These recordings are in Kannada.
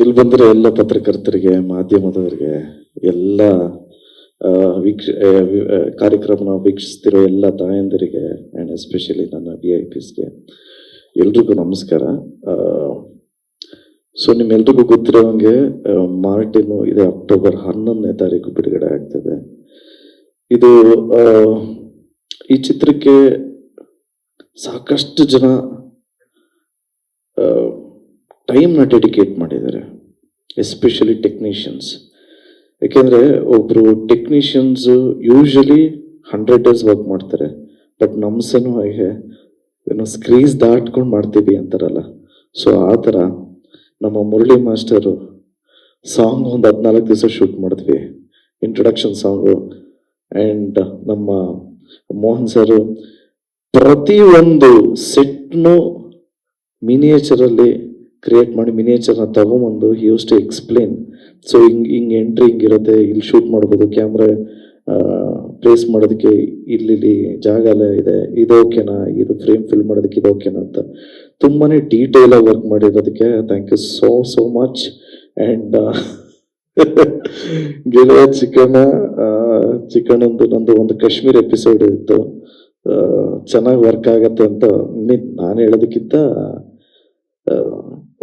ಇಲ್ಲಿ ಬಂದ್ರೆ ಎಲ್ಲ ಪತ್ರಕರ್ತರಿಗೆ, ಮಾಧ್ಯಮದವರಿಗೆ ಎಲ್ಲ ವೀಕ್ಷ ಕಾರ್ಯಕ್ರಮ ವೀಕ್ಷಿಸ್ತಿರೋ ಎಲ್ಲ ತಾಯಂದಿರಿಗೆ ಆ್ಯಂಡ್ ಎಸ್ಪೆಷಲಿ ನನ್ನ ವಿ ಐ ಪಿಸ್ಗೆ ಎಲ್ರಿಗೂ ನಮಸ್ಕಾರ. ಸೊ ನಿಮ್ಮೆಲ್ರಿಗೂ ಗೊತ್ತಿರೋಂಗೆ ಮಾರ್ಟಿನು ಇದೆ ಅಕ್ಟೋಬರ್ ಹನ್ನೊಂದನೇ ತಾರೀಕು ಬಿಡುಗಡೆ ಆಗ್ತದೆ. ಇದು ಈ ಚಿತ್ರಕ್ಕೆ ಸಾಕಷ್ಟು ಜನ ಟೈಮ್ನ ಡೆಡಿಕೇಟ್ ಮಾಡಿದ್ದಾರೆ ಎಸ್ಪೆಷಲಿ ಟೆಕ್ನಿಷಿಯನ್ಸ್ ಯಾಕೆಂದರೆ ಒಬ್ಬರು technicians usually hundred days work ಮಾಡ್ತಾರೆ ಬಟ್ ನಮ್ಮ ಸನು ಹಾಗೆ ಏನೋ ಸ್ಕ್ರೀಸ್ ದಾಟ್ಕೊಂಡು ಮಾಡ್ತೀವಿ ಅಂತಾರಲ್ಲ. ಸೊ ಆ ಥರ ನಮ್ಮ ಮುರಳಿ ಮಾಸ್ಟರು ಸಾಂಗ್ ಒಂದು ಹದಿನಾಲ್ಕು ದಿವಸ ಶೂಟ್ ಮಾಡಿದ್ವಿ ಇಂಟ್ರೊಡಕ್ಷನ್ ಸಾಂಗು ಆ್ಯಂಡ್ ನಮ್ಮ ಮೋಹನ್ ಸರು ಪ್ರತಿಯೊಂದು ಸೆಟ್ನು ಮಿನಿಯೇಚರಲ್ಲಿ ಕ್ರಿಯೇಟ್ ಮಾಡಿ ಮಿನಿಯೇಚರ್ನ ತಗೊಂಬಂದು ಯೂಸ್ ಟು ಎಕ್ಸ್ಪ್ಲೇನ್ ಸೊ ಹಿಂಗೆ ಹಿಂಗೆ ಎಂಟ್ರಿ ಹಿಂಗಿರುತ್ತೆ ಇಲ್ಲಿ ಶೂಟ್ ಮಾಡ್ಬೋದು ಕ್ಯಾಮ್ರಾ ಪ್ಲೇಸ್ ಮಾಡೋದಕ್ಕೆ ಇಲ್ಲಿ ಜಾಗ ಎಲ್ಲ ಇದೆ, ಇದು ಓಕೆನಾ ಇದು ಫ್ರೇಮ್ ಫಿಲ್ ಮಾಡೋದಕ್ಕೆ ಇದು ಓಕೆನಾ ಅಂತ. ತುಂಬಾ ಡೀಟೇಲ್ ಆಗಿ work ಮಾಡಿರೋದಕ್ಕೆ thank you so so much and ಗೆಳೆಯ ಚಿಕನ ಒಂದು ನಂದು ಒಂದು ಕಾಶ್ಮೀರ್ ಎಪಿಸೋಡ್ ಇತ್ತು. ಚೆನ್ನಾಗಿ ವರ್ಕ್ ಆಗತ್ತೆ ಅಂತ ನಾನು ಹೇಳೋದಕ್ಕಿಂತ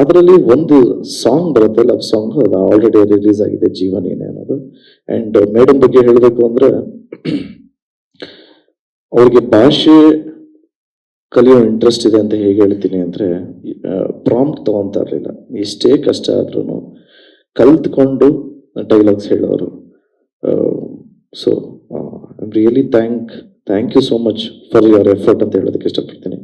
ಅದರಲ್ಲಿ ಒಂದು ಸಾಂಗ್ ಬರುತ್ತೆ ಲವ್ ಸಾಂಗ್ ಅದು ಆಲ್ರೆಡಿ ರಿಲೀಸ್ ಆಗಿದೆ ಜೀವನೇನೆ ಅನ್ನೋದು. ಅಂಡ್ ಮೇಡಮ್ ಬಗ್ಗೆ ಹೇಳಬೇಕು ಅಂದ್ರೆ, ಅವ್ರಿಗೆ ಭಾಷೆ ಕಲಿಯೋ ಇಂಟ್ರೆಸ್ಟ್ ಇದೆ ಅಂತ ಹೇಗೆ ಹೇಳ್ತೀನಿ ಅಂದ್ರೆ ಪ್ರಾಂಪ್ಟ್ ತಗೊಂತಾ ಇರಲಿಲ್ಲ. ಎಷ್ಟೇ ಕಷ್ಟ ಆದ್ರೂ ಕಲ್ತ್ಕೊಂಡು ಡೈಲಾಗ್ಸ್ ಹೇಳೋರು. So really thank thank you so much for your effort ಅಂತ ಹೇಳೋದಕ್ಕೆ ಇಷ್ಟಪಡ್ತೀನಿ.